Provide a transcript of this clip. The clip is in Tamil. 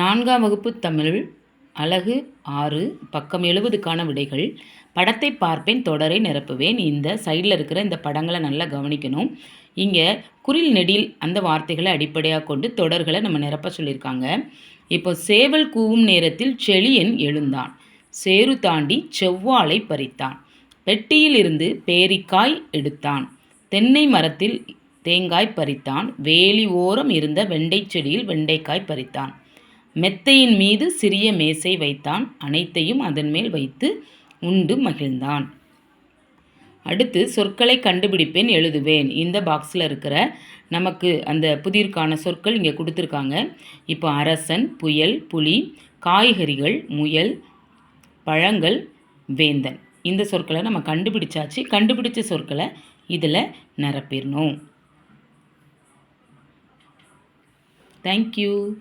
நான்காம் வகுப்பு தமிழ் அழகு ஆறு பக்கம் எழுபதுக்கான விடைகள். படத்தை பார்ப்பேன் தொடரை நிரப்புவேன். இந்த சைடில் இருக்கிற இந்த படங்களை நல்லா கவனிக்கணும். இங்கே குரில் நெடில் அந்த வார்த்தைகளை அடிப்படையாக கொண்டு தொடர்களை நம்ம நிரப்ப சொல்லியிருக்காங்க. இப்போ சேவல் கூவும் நேரத்தில் செளியன் எழுந்தான். சேரு தாண்டி செவ்வாழை பறித்தான். பெட்டியிலிருந்து பேரிக்காய் எடுத்தான். தென்னை மரத்தில் தேங்காய் பறித்தான். வேலி ஓரம் இருந்த வெண்டை செடியில் வெண்டைக்காய் பறித்தான். மெத்தையின் மீது சிறிய மேசை வைத்தான். அனைத்தையும் அதன் மேல் வைத்து உண்டு மகிழ்ந்தான். அடுத்து சொற்களை கண்டுபிடிப்பேன் எழுதுவேன். இந்த பாக்ஸில் இருக்கிற நமக்கு அந்த புதிர்க்கான சொற்கள் இங்கே கொடுத்துருக்காங்க. இப்போ அரசன் புயல் புலி காய்கறிகள் முயல் பழங்கள் வேந்தன். இந்த சொற்களை நம்ம கண்டுபிடிச்சாச்சு. கண்டுபிடிச்ச சொற்களை இதில் நிரப்பிடணும். தேங்க்யூ